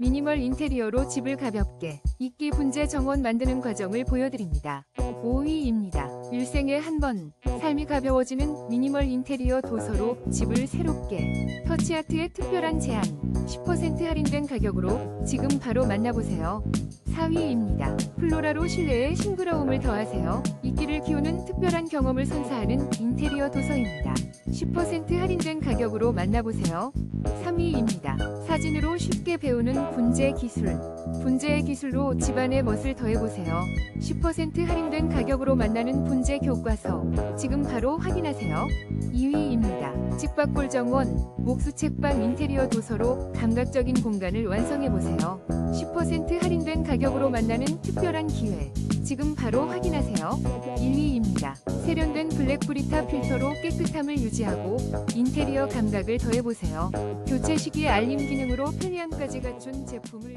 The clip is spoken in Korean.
미니멀 인테리어로 집을 가볍게 이끼 분재 정원 만드는 과정을 보여드립니다. 5위입니다. 일생에 한 번 삶이 가벼워지는 미니멀 인테리어 도서로 집을 새롭게 터치아트의 특별한 제안 10% 할인된 가격으로 지금 바로 만나보세요. 4위입니다. 플로라로 실내에 싱그러움을 더하세요. 이끼를 키우는 특별한 경험을 선사하는 인테리어 도서입니다. 10% 할인된 가격으로 만나보세요. 3위입니다. 사진으로 쉽게 배우는 분재 기술. 분재의 기술로 집안의 멋을 더해보세요. 10% 할인된 가격으로 만나는 분재 교과서. 지금 바로 확인하세요. 2위입니다. 집밥골 정원, 목수 책방 인테리어 도서로 감각적인 공간을 완성해보세요. 10% 할인된 가격으로 만나는 특별한 기회. 지금 바로 확인하세요. 1위입니다. 블랙 브리타 필터로 깨끗함을 유지하고 인테리어 감각을 더해보세요. 교체 시기 알림 기능으로 편리함까지 갖춘 제품을